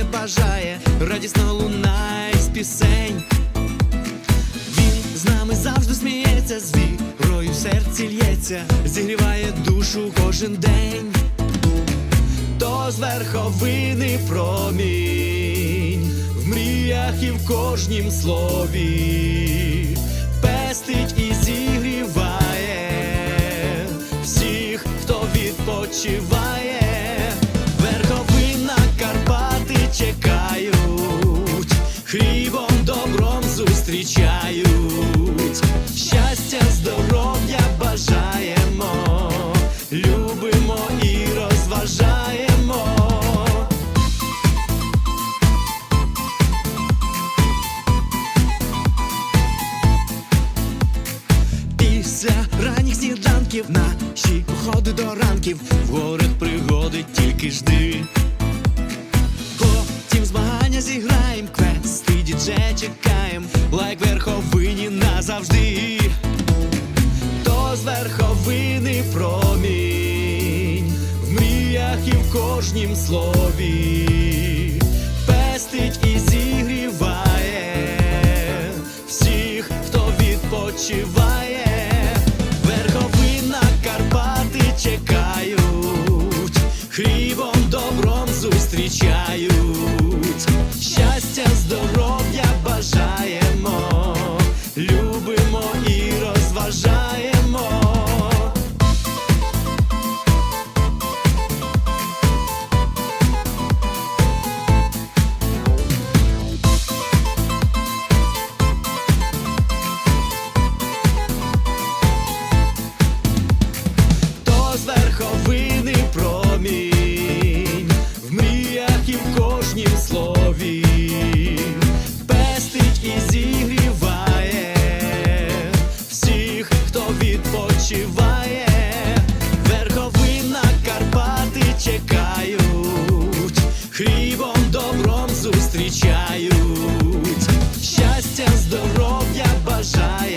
здоров'я бажає, радісно лунає з пісень. Він з нами завжди сміється, з вірою серці лється, зігріває душу кожен день. То з верховини промінь, в мріях і в кожнім слові, пестить і зігріває всіх, хто відпочиває, хлібом добром зустрічають, щастя, здоров'я бажаємо, любимо і розважаємо. Після ранніх сніданків наші походи до ранків в горах пригоди тільки жди. Змагання зіграєм, квести вже чекаєм, лайк верховині назавжди, то з верховини промінь, в мріях і в кожнім слові, пестить і зігріває всіх, хто відпочиває. Хлібом добром зустрічають щастя здоров'я. добром зустрічають, щастя, здоров'я бажаю.